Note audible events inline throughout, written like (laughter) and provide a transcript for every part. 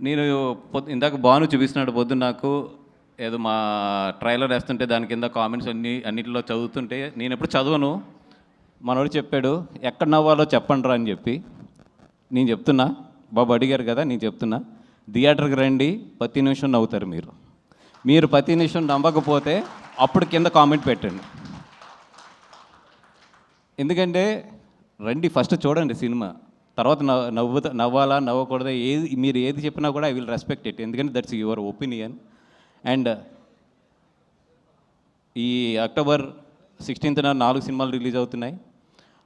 నేను పొద్దు ఇందాక బాను చూపిస్తున్నాడు పొద్దున్న నాకు ఏదో మా ట్రైలర్ వేస్తుంటే దాని కింద కామెంట్స్ అన్ని అన్నిటిలో చదువుతుంటే నేను ఎప్పుడు చదవను. మనోడు చెప్పాడు ఎక్కడ నవ్వాలో చెప్పండి రా అని చెప్పి. నేను చెప్తున్నా బాబు అడిగారు కదా నేను చెప్తున్నా థియేటర్కి రండి ప్రతి నిమిషం నవ్వుతారు మీరు. మీరు ప్రతి నిమిషం నవ్వకపోతే అప్పుడు కింద కామెంట్ పెట్టండి. ఎందుకంటే రండి ఫస్ట్ చూడండి సినిమా. తర్వాత నవ్వు నవ్వు నవ్వాలా నవ్వకూడదా ఏది మీరు ఏది చెప్పినా కూడా ఐ విల్ రెస్పెక్ట్ ఇట్ ఎందుకంటే దట్స్ యువర్ ఒపీనియన్ అండ్ ఈ అక్టోబర్ సిక్స్టీన్త్న నాలుగు సినిమాలు రిలీజ్ అవుతున్నాయి.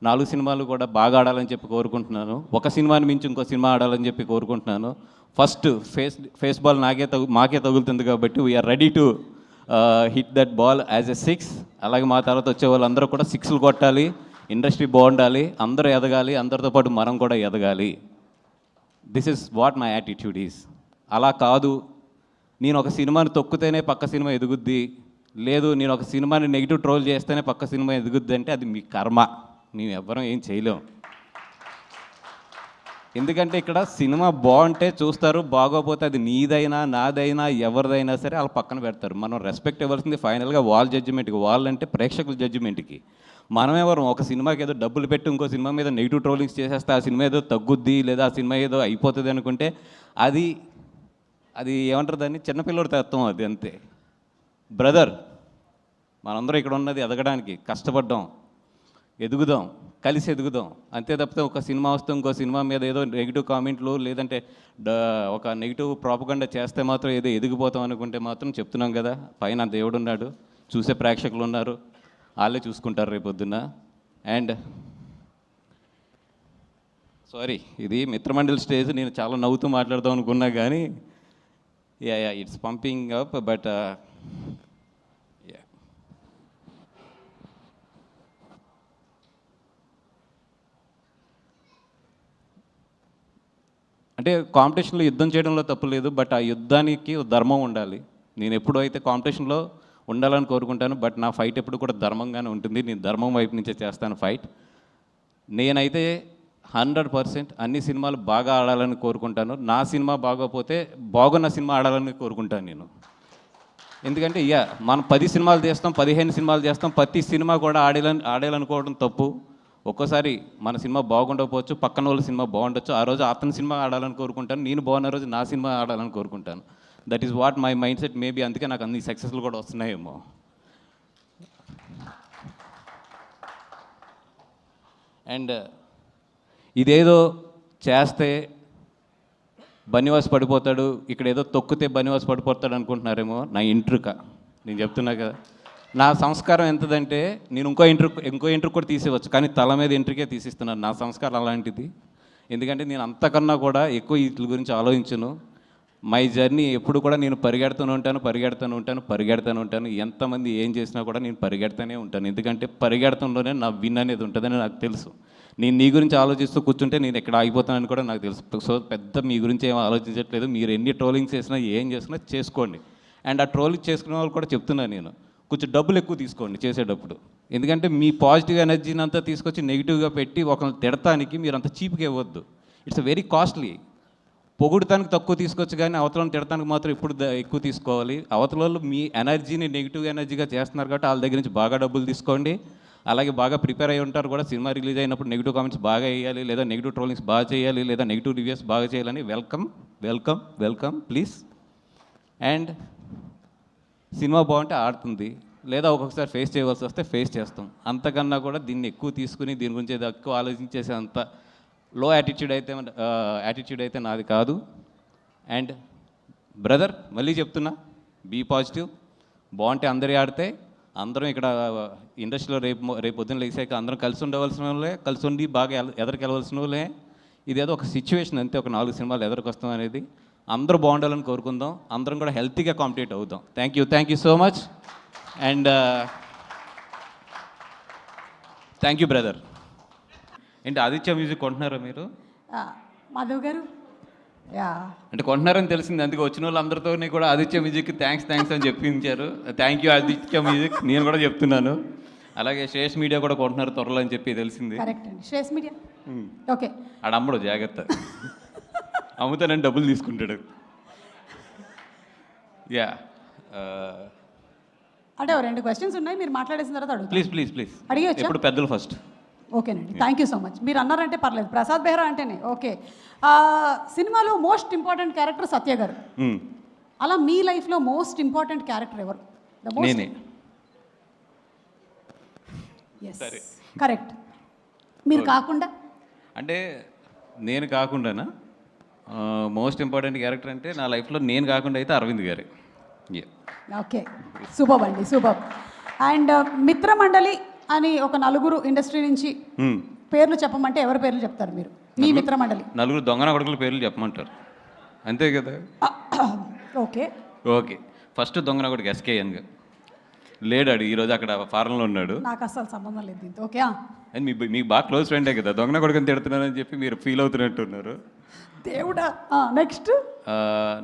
నాలుగు సినిమాలు కూడా బాగా ఆడాలని చెప్పి కోరుకుంటున్నాను. ఒక సినిమాని మించి ఇంకో సినిమా ఆడాలని చెప్పి కోరుకుంటున్నాను. ఫస్ట్ ఫేస్ ఫేస్ బాల్ నాకే తగు మాకే తగులుతుంది కాబట్టి we're ready to hit that ball as a six అలాగే మా తర్వాత వచ్చే వాళ్ళందరూ కూడా సిక్స్లు కొట్టాలి. ఇండస్ట్రీ బాగుండాలి అందరూ ఎదగాలి అందరితో పాటు మనం కూడా ఎదగాలి. This is what my attitude is అలా కాదు నేను ఒక సినిమాని తొక్కితేనే పక్క సినిమా ఎదుగుద్ది లేదు నేను ఒక సినిమాని నెగిటివ్ ట్రోల్ చేస్తేనే పక్క సినిమా ఎదుగుద్ది అంటే అది మీ కర్మ. మేము ఎవ్వరం ఏం చేయలేం. ఎందుకంటే ఇక్కడ సినిమా బాగుంటే చూస్తారు బాగోపోతే అది నీదైనా నాదైనా ఎవరిదైనా సరే వాళ్ళు పక్కన పెడతారు. మనం రెస్పెక్ట్ ఇవ్వాల్సింది ఫైనల్గా వాళ్ళ జడ్జిమెంట్కి వాళ్ళంటే ప్రేక్షకుల జడ్జిమెంట్కి మనమేవరం? ఒక సినిమాకి ఏదో డబ్బులు పెట్టి ఇంకో సినిమా మీద నెగిటివ్ ట్రోలింగ్స్ చేసేస్తే ఆ సినిమా ఏదో తగ్గుద్ది లేదా ఆ సినిమా ఏదో అయిపోతుంది అనుకుంటే అది అది ఏమంటారు దాన్ని? చిన్నపిల్లడి తత్వం అది అంతే. బ్రదర్ మనందరం ఇక్కడ ఉన్నది ఎదగడానికి కష్టపడ్డాం ఎదుగుదాం కలిసి ఎదుగుదాం. అంతే తప్పితే ఒక సినిమా వస్తే ఇంకో సినిమా మీద ఏదో నెగిటివ్ కామెంట్లు లేదంటే డ- ఒక నెగిటివ్ ప్రాపగండ చేస్తే మాత్రం ఏదో ఎదిగిపోతాం అనుకుంటే మాత్రం చెప్తున్నాం కదా పైన దేవుడు ఉన్నాడు చూసే ప్రేక్షకులు ఉన్నారు వాళ్ళే చూసుకుంటారు రేపొద్దున అండ్ సారీ ఇది మిత్రమండలి స్టేజ్ నేను చాలా నవ్వుతూ మాట్లాడదాం అనుకున్నా కానీ ya ya it's pumping up but అంటే కాంపిటీషన్లో యుద్ధం చేయడంలో తప్పు లేదు బట్ ఆ యుద్ధానికి ధర్మం ఉండాలి. నేను ఎప్పుడు అయితే కాంపిటీషన్లో ఉండాలని కోరుకుంటాను బట్ నా ఫైట్ ఎప్పుడు కూడా ధర్మంగానే ఉంటుంది. నేను ధర్మం వైపు నుంచే చేస్తాను ఫైట్. నేనైతే హండ్రెడ్ పర్సెంట్ అన్ని సినిమాలు బాగా ఆడాలని కోరుకుంటాను. నా సినిమా బాగోపోతే బాగున్న సినిమా ఆడాలని కోరుకుంటాను నేను. ఎందుకంటే ఇక మనం పది సినిమాలు చేస్తాం పదిహేను సినిమాలు చేస్తాం ప్రతి సినిమా కూడా ఆడాలని ఆడాలనుకోవడం తప్పు. ఒక్కోసారి మన సినిమా బాగుండకపోవచ్చు పక్కన వాళ్ళ సినిమా బాగుండొచ్చు ఆ రోజు అతని సినిమా ఆడాలని కోరుకుంటాను నేను బాగున్న రోజు నా సినిమా ఆడాలని కోరుకుంటాను. That is what my mindset maybe అందుకే నాకు అన్ని సక్సెస్లు కూడా వస్తున్నాయేమో. అండ్ uh, ఇదేదో చేస్తే బనివాస్ పడిపోతాడు ఇక్కడ ఏదో తొక్కితే బనివాస్ పడిపోతాడు అనుకుంటున్నారేమో నా ఇంట్రుక. నేను చెప్తున్నా కదా. నా సంస్కారం ఎంతదంటే నేను ఇంకో ఇంటర్ ఇంకో ఇంటర్ కూడా తీసేవచ్చు కానీ తల మీద ఇంటర్కే తీసిస్తున్నాను నా సంస్కారం అలాంటిది. ఎందుకంటే నేను అంతకన్నా కూడా ఎక్కువ వీటి గురించి ఆలోచించను. మై జర్నీ ఎప్పుడు కూడా నేను పరిగెడుతూనే ఉంటాను పరిగెడుతూనే ఉంటాను పరిగెడుతూనే ఉంటాను. ఎంతమంది ఏం చేసినా కూడా నేను పరిగెడుతూనే ఉంటాను. ఎందుకంటే పరిగెడతంలోనే నా విన్ అనేది ఉంటుందని నాకు తెలుసు. నేను నీ గురించి ఆలోచిస్తూ కూర్చుంటే నేను ఎక్కడ ఆగిపోతానని కూడా నాకు తెలుసు. సో పెద్ద మీ గురించి ఏం ఆలోచించట్లేదు. మీరు ఎన్ని ట్రోలింగ్స్ చేసినా ఏం చేసినా చేసుకోండి. అండ్ ఆ ట్రోలింగ్ చేసుకునే వాళ్ళు కూడా చెప్తున్నాను నేను. కొంచెం డబ్బులు ఎక్కువ తీసుకోండి చేసేటప్పుడు. ఎందుకంటే మీ పాజిటివ్ ఎనర్జీని అంతా తీసుకొచ్చి నెగిటివ్గా పెట్టి ఒకరిని తిడటానికి మీరు అంత చీప్గా ఇవ్వద్దు. It's very costly. పొగుడుతానికి తక్కువ తీసుకోవచ్చు కానీ అవతలను తిడటానికి మాత్రం ఇప్పుడు ఎక్కువ తీసుకోవాలి. అవతల వాళ్ళు మీ ఎనర్జీని నెగిటివ్ ఎనర్జీగా చేస్తున్నారు కాబట్టి వాళ్ళ దగ్గర నుంచి బాగా డబ్బులు తీసుకోండి. అలాగే బాగా ప్రిపేర్ అయి ఉంటారు కూడా. సినిమా రిలీజ్ అయినప్పుడు నెగిటివ్ కామెంట్స్ బాగా వేయాలి లేదా నెగిటివ్ ట్రోలింగ్స్ బాగా చేయాలి లేదా నెగిటివ్ రివ్యూస్ బాగా చేయాలని welcome welcome welcome please. And cinema బాగుంటే ఆడుతుంది. లేదా ఒక్కొక్కసారి ఫేస్ చేయవలసి వస్తే ఫేస్ చేస్తాం. అంతకన్నా కూడా దీన్ని ఎక్కువ తీసుకుని దీని గురించి ఎక్కువ ఆలోచించేసే అంత లో యాటిట్యూడ్ అయితే యాటిట్యూడ్ అయితే నాది కాదు. అండ్ బ్రదర్ మళ్ళీ చెప్తున్నా బీ పాజిటివ్ బాగుంటే అందరి ఆడితే అందరం ఇక్కడ ఇండస్ట్రీలో రేపు రేపు పొద్దున్న లేచాక అందరం కలిసి ఉండవలసిన వాళ్ళే కలిసి ఉండి బాగా ఎదరికెళ్ళవలసిన వాళ్ళే. ఇదేదో ఒక సిచ్యువేషన్ అంతే ఒక నాలుగు సినిమాలు ఎదరికొస్తాం అనేది. అందరూ బాగుండాలని కోరుకుందాం. అందరం కూడా హెల్తీగా కాంపిటేట్ అవుదాం. Thank you thank you so much and thank you brother ఏంటి ఆదిత్య మ్యూజిక్ కొంటున్నారా మీరు? మాధవ్ గారు? యా. అంటే కొంటున్నారని తెలిసింది అందుకే వచ్చిన వాళ్ళందరితో కూడా ఆదిత్య మ్యూజిక్ థ్యాంక్స్ థ్యాంక్స్ అని చెప్పించారు. థ్యాంక్ యూ ఆదిత్య మ్యూజిక్ నేను కూడా చెప్తున్నాను. అలాగే శేష్ మీడియా కూడా కొంటున్నారు త్వరలో అని చెప్పి తెలిసింది. కరెక్ట్ అండి. శ్రేయస్ మీడియా? ఓకే. ఆడ అమ్మడు జాగ్రత్త. అమ్ముతానని డబ్బులు తీసుకుంటాడు. యా. అంటే రెండు క్వశ్చన్స్ ఉన్నాయి మీరు మాట్లాడేసిన తర్వాత ప్లీజ్ ప్లీజ్ ప్లీజ్. అడిగేయచ్చా? ఇప్పుడు పెద్దలు ఫస్ట్. ఓకేనండి. థ్యాంక్ యూ సో మచ్ మీరు అన్నారంటే పర్లేదు. ప్రసాద్ బెహ్రా అంటేనే ఓకే. ఆ, సినిమాలో మోస్ట్ ఇంపార్టెంట్ క్యారెక్టర్ సత్య గారు. అలా మీ లైఫ్లో మోస్ట్ ఇంపార్టెంట్ క్యారెక్టర్ ఎవరు? ద మోస్ట్ నేనే. కరెక్ట్ మీరు కాకుండా? అంటే నేను కాకుండానా? మోస్ట్ ఇంపార్టెంట్ క్యారెక్టర్ అంటే నా లైఫ్లో నేను కాకుండా అయితే అరవింద్ గారి. ఓకే సూపర్ అండి సూపర్ అండ్ మిత్రమండలి అని ఒక నలుగురు ఇండస్ట్రీ నుంచి. పేర్లు చెప్పమంటే ఎవరి పేర్లు చెప్తారు మీరు? మీ మిత్రమండలి. నలుగురు దొంగన కొడుకుల పేర్లు చెప్పమంటారు. అంతే కదా? (coughs) ఓకే. ఓకే. ఫస్ట్ దొంగన కొడుకు ఎస్కేఎన్ లేడాడు ఈరోజు అక్కడ ఫారెన్లో ఉన్నాడు. నాకు అస్సలు సంబంధం లేదు దీంతో. ఓకే. అండ్ మీ మీకు బాగా క్లోజ్ ఫ్రెండే కదా. దొంగన కొడుకుని తిడుతున్నానని చెప్పి మీరు ఫీల్ అవుతున్నట్టున్నారు. దేవుడా? నెక్స్ట్?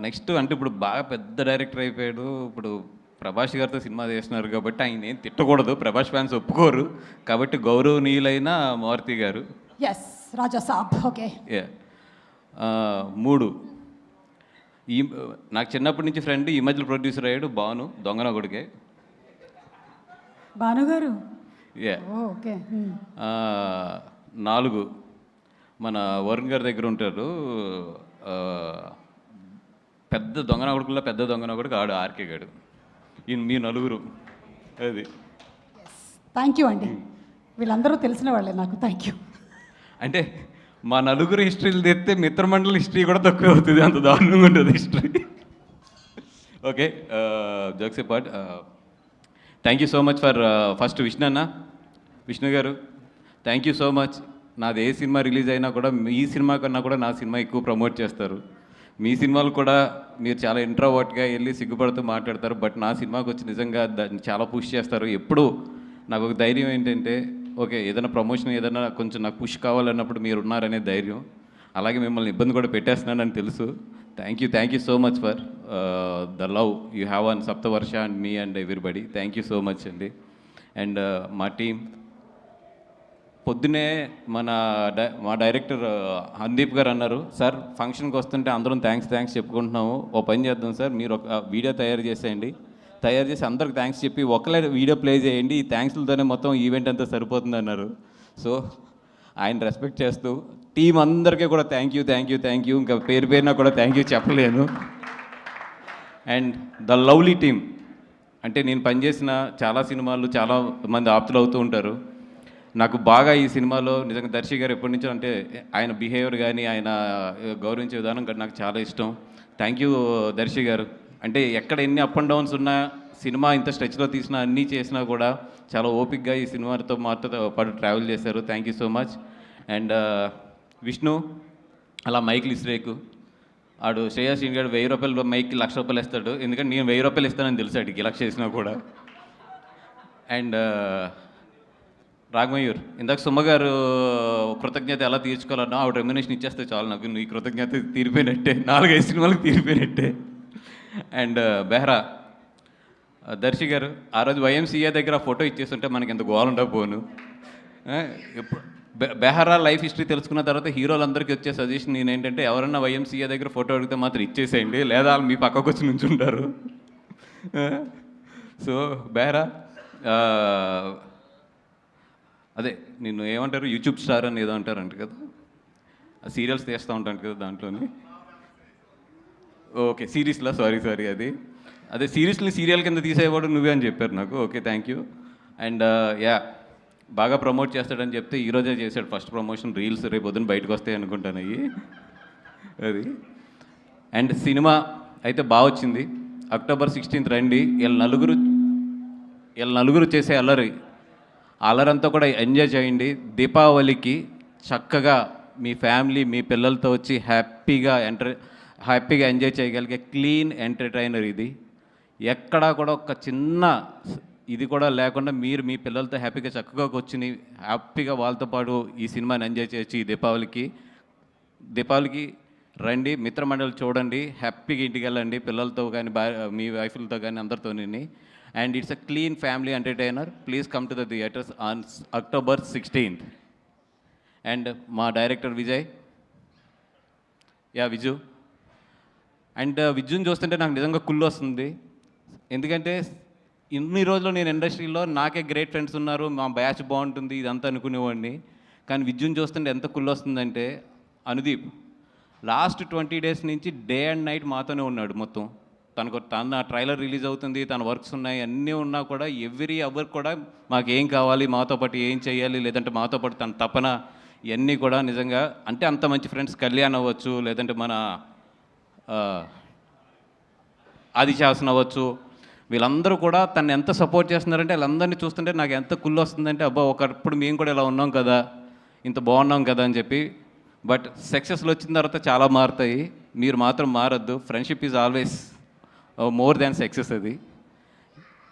నెక్స్ట్ అంటే ఇప్పుడు బాగా పెద్ద డైరెక్టర్ అయిపోయాడు. ఇప్పుడు ప్రభాస్ గారితో సినిమా చేస్తున్నారు కాబట్టి ఆయన ఏం తిట్టకూడదు. ప్రభాస్ ఫ్యాన్స్ ఒప్పుకోరు. కాబట్టి గౌరవనీయులైన మారుతి గారు. ఎస్ రాజా సాబ్ ఓకే మూడు. ఈ నాకు చిన్నప్పటి నుంచి ఫ్రెండ్ ఈ మధ్యలో ప్రొడ్యూసర్ అయ్యాడు బాను దొంగన కొడుకే. భానుగారు యా ఓకే నాలుగు. మన వరుణ్ గారి దగ్గర ఉంటారు. పెద్ద దొంగన కొడుకుల్లో పెద్ద దొంగన కొడుకు ఆడు ఆర్కే గాడు. మీ నలుగురు. అది. థ్యాంక్ యూ అండి. వీళ్ళందరూ తెలిసిన వాళ్ళే నాకు. థ్యాంక్ యూ అంటే మా నలుగురు హిస్టరీలు తెస్తే మిత్రమండలి హిస్టరీ కూడా తక్కువ అవుతుంది. అంత దారుణంగా ఉంటుంది history. Okay jokes part. Thank you so much for first Vishnu అన్న. విష్ణు గారు థ్యాంక్ యూ సో మచ్ నాది ఏ సినిమా రిలీజ్ అయినా కూడా మీ సినిమా కన్నా కూడా నా సినిమా ఎక్కువ ప్రమోట్ చేస్తారు. మీ సినిమాలు కూడా మీరు చాలా ఇంట్రోవర్ట్గా వెళ్ళి సిగ్గుపడుతూ మాట్లాడతారు. బట్ నా సినిమాకి వచ్చి నిజంగా దాన్ని చాలా పుష్ చేస్తారు. ఎప్పుడు నాకు ఒక ధైర్యం ఏంటంటే ఓకే ఏదైనా ప్రమోషన్ ఏదైనా కొంచెం నాకు పుష్ కావాలన్నప్పుడు మీరు ఉన్నారనే ధైర్యం. అలాగే మిమ్మల్ని ఇబ్బంది కూడా పెట్టేస్తున్నానని తెలుసు. Thank you thank you so much for the love you have on Saptavarsha and me and everybody thank you so much అండి. అండ్ uh, మా టీం పొద్దునే మన డై- మా డైరెక్టర్ హందీప్ గారు అన్నారు సార్ ఫంక్షన్కి వస్తుంటే అందరం థ్యాంక్స్ థ్యాంక్స్ చెప్పుకుంటున్నాము. ఓ పని చేద్దాం సార్. మీరు ఒక వీడియో తయారు చేసేయండి. తయారు చేసి అందరికి థ్యాంక్స్ చెప్పి ఒకలే వీడియో ప్లే చేయండి. ఈ థ్యాంక్స్లతోనే మొత్తం ఈవెంట్ అంతా సరిపోతుంది అన్నారు. సో ఆయన రెస్పెక్ట్ చేస్తూ టీం అందరికీ కూడా thank you thank you thank you. ఇంకా పేరు పేరున కూడా థ్యాంక్ యూ చెప్పలేను. అండ్ ద లవ్లీ టీమ్ అంటే నేను పనిచేసిన చాలా సినిమాలు చాలా మంది ఆప్తులు అవుతూ ఉంటారు. నాకు బాగా ఈ సినిమాలో నిజంగా దర్శి గారు ఎప్పటి నుంచో అంటే ఆయన బిహేవియర్ కానీ ఆయన గౌరవించే విధానం కానీ నాకు చాలా ఇష్టం. థ్యాంక్ యూ దర్శి గారు. అంటే ఎక్కడ ఎన్ని అప్ అండ్ డౌన్స్ ఉన్నా సినిమా ఇంత స్ట్రెచ్లో తీసినా అన్నీ చేసినా కూడా చాలా ఓపిక్గా ఈ సినిమాతో మాతో పాటు ట్రావెల్ చేశారు. Thank you so much and Vishnu అలా మైక్లు ఇస్రేకు ఆడు శ్రేయస్ సింగ్ గారు వెయ్యి రూపాయలు మైక్కి లక్ష రూపాయలు ఇస్తాడు. ఎందుకంటే నేను వెయ్యి రూపాయలు ఇస్తానని తెలుసు ఆడికి లక్ష చేసినా కూడా. అండ్ రాఘమయూర్ ఇందాక సుమ్మగారు కృతజ్ఞత ఎలా తీర్చుకోవాలన్నా ఆవిడ రెమ్యునేషన్ ఇచ్చేస్తే చాలు నాకు. నీ కృతజ్ఞత తీరిపోయినట్టే. నాలుగైదు సినిమాలకు తీరిపోయినట్టే. అండ్ uh, బెహ్రా uh, దర్శి గారు ఆ రోజు వైఎంసీఏ దగ్గర ఫోటో ఇచ్చేస్తుంటే మనకి ఎంత గోల్ పోను. ఆ, బెహరా లైఫ్ హిస్టరీ తెలుసుకున్న తర్వాత హీరోలందరికీ వచ్చే సజెషన్ నేను ఏంటంటే ఎవరన్నా వైఎంసీఏ దగ్గర ఫోటో అడిగితే మాత్రం ఇచ్చేసేయండి లేదా వాళ్ళు మీ పక్కకు వచ్చి నుంచుంటారు. సో బెహరా అదే నిన్ను ఏమంటారు? యూట్యూబ్ స్టార్ అని ఏదో అంటారంట కదా? ఆ సీరియల్స్ తీస్తూ ఉంటాను కదా దాంట్లోని? ఓకే సిరీస్లో సారీ సారీ అది. అదే సిరీస్ని సీరియల్ కింద తీసేవాడు నువ్వే అని చెప్పారు నాకు. Okay thank you and ya బాగా ప్రమోట్ చేస్తాడని చెప్తే ఈరోజే చేశాడు. ఫస్ట్ ప్రమోషన్ రీల్స్ రేపు పొద్దున్న బయటకు వస్తాయి అనుకుంటాను అవి అది. అండ్ సినిమా అయితే బాగా వచ్చింది. అక్టోబర్ సిక్స్టీన్త్ రండి. వీళ్ళ నలుగురు వీళ్ళ నలుగురు చేసే అల్లరి. ఆ అల్లరంతా కూడా ఎంజాయ్ చేయండి. దీపావళికి చక్కగా మీ ఫ్యామిలీ మీ పిల్లలతో వచ్చి హ్యాపీగా ఎంటర్ హ్యాపీగా ఎంజాయ్ చేయగలిగే క్లీన్ ఎంటర్టైనర్ ఇది. ఎక్కడా కూడా ఒక చిన్న ఇది కూడా లేకుండా మీరు మీ పిల్లలతో హ్యాపీగా చక్కగా కూర్చుని హ్యాపీగా వాళ్ళతో పాటు ఈ సినిమాని ఎంజాయ్ చేయొచ్చు ఈ దీపావళికి. దీపావళికి రండి మిత్రమండలి చూడండి హ్యాపీగా ఇంటికి వెళ్ళండి పిల్లలతో కానీ మీ వైఫ్లతో కానీ అందరితో and it's a clean family entertainer please come to the theatres on October sixteenth and మా director Vijay. Ya Viju. And విజుని చూస్తుంటే నాకు నిజంగా కుళ్ళు వస్తుంది. ఎందుకంటే ఇన్ని రోజులు నేను ఇండస్ట్రీలో నాకే గ్రేట్ ఫ్రెండ్స్ ఉన్నారు. మా బ్యాచ్ బాగుంటుంది. ఇదంతా అనుకునేవాడిని. కానీ విద్యుని చూస్తుంటే ఎంత కుళ్ళు వస్తుందంటే అనుదీప్. లాస్ట్ ట్వంటీ డేస్ నుంచి డే అండ్ నైట్ మాతోనే ఉన్నాడు మొత్తం. తనకు తన ట్రైలర్ రిలీజ్ అవుతుంది తన వర్క్స్ ఉన్నాయి అన్నీ ఉన్నా కూడా ఎవ్రీ అవర్ కూడా మాకు ఏం కావాలి మాతో పాటు ఏం చేయాలి లేదంటే మాతో పాటు తన తపన ఇవన్నీ కూడా నిజంగా అంటే అంత మంచి ఫ్రెండ్స్ కళ్యాణ్ అవ్వచ్చు లేదంటే మన ఆ, అవ్వచ్చు. వీళ్ళందరూ కూడా తను ఎంత సపోర్ట్ చేస్తున్నారంటే వీళ్ళందరినీ చూస్తుంటే నాకు ఎంత కుళ్ళు వస్తుందంటే అబ్బా ఒకప్పుడు మేము కూడా ఇలా ఉన్నాం కదా ఇంత బాగున్నాం కదా అని చెప్పి. బట్ సక్సెస్లు వచ్చిన తర్వాత చాలా మారుతాయి. మీరు మాత్రం మారద్దు. Friendship is always more than success అది.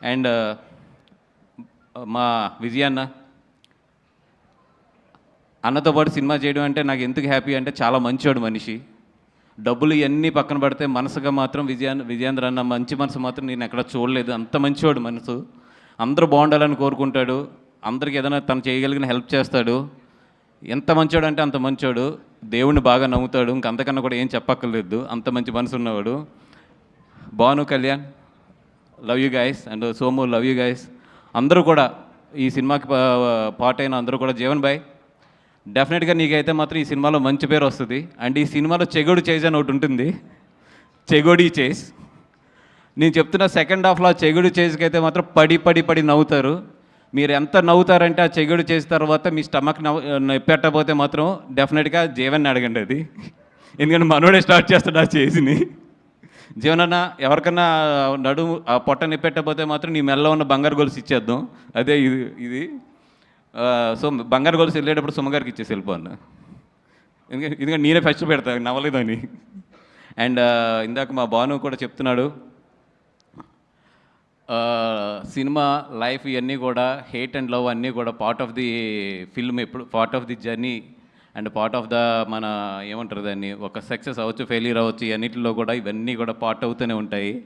అండ్ uh, మా విజయన్న అన్నతో పాటు సినిమా చేయడం అంటే నాకు ఎందుకు హ్యాపీ అంటే చాలా మంచివాడు మనిషి. డబ్బులు ఇవన్నీ పక్కన పడితే మనసుగా మాత్రం విజయాన్ విజయేంద్ర అన్న మంచి మనసు మాత్రం నేను ఎక్కడ చూడలేదు. అంత మంచివాడు మనసు. అందరూ బాగుండాలని కోరుకుంటాడు. అందరికి ఏదైనా తను చేయగలిగిన హెల్ప్ చేస్తాడు. ఎంత మంచోడు అంటే అంత మంచోడు. దేవుణ్ణి బాగా నమ్ముతాడు. ఇంకంతకన్నా కూడా ఏం చెప్పక్కర్లేదు. అంత మంచి మనసు ఉన్నవాడు Bhanu Kalyan love you guys and Somu love you guys. అందరూ కూడా ఈ సినిమాకి పార్ట్ అయిన అందరూ కూడా జీవన్ బాయ్ డెఫినెట్గా నీకైతే మాత్రం ఈ సినిమాలో మంచి పేరు వస్తుంది. అండ్ ఈ సినిమాలో చెగోడు చేజ్ అని ఒకటి ఉంటుంది. చెగోడి చేజ్. నేను చెప్తున్న సెకండ్ హాఫ్లో ఆ చెగుడు చేజ్కి అయితే మాత్రం పడి పడి పడి నవ్వుతారు. మీరు ఎంత నవ్వుతారంటే ఆ చెగుడు చేసిన తర్వాత మీ స్టమక్ నవ్వు పెట్టకపోతే మాత్రం డెఫినెట్గా జీవన్ అడగండి అది. ఎందుకంటే మనోడే స్టార్ట్ చేస్తాడు ఆ చేసిని జీవనన్న ఎవరికన్నా నడుము ఆ పొట్ట నిప్పెట్టకపోతే మాత్రం నీ మెల్ల ఉన్న బంగారు గొలుసు ఇచ్చేద్దాం. అదే ఇది ఇది. సో బంగారు గొలుసు వెళ్ళేటప్పుడు సుమ్మగారికి ఇచ్చేసి వెళ్ళిపోను ఎందుకంటే ఎందుకంటే నేనే ఫస్ట్ పెడతా నవ్వలేదని అండ్ ఇందాక మా భాను కూడా చెప్తున్నాడు సినిమా లైఫ్ ఇవన్నీ కూడా హేట్ అండ్ లవ్ అన్నీ కూడా పార్ట్ ఆఫ్ ది ఫిల్మ్ ఎప్పుడు part of the journey and part of the మన ఏమంటారు దాన్ని ఒక సక్సెస్ అవ్వచ్చు ఫెయిల్యూర్ అవ్వచ్చు అన్నిటిలో కూడా ఇవన్నీ కూడా పార్ట్ అవుతూనే ఉంటాయి.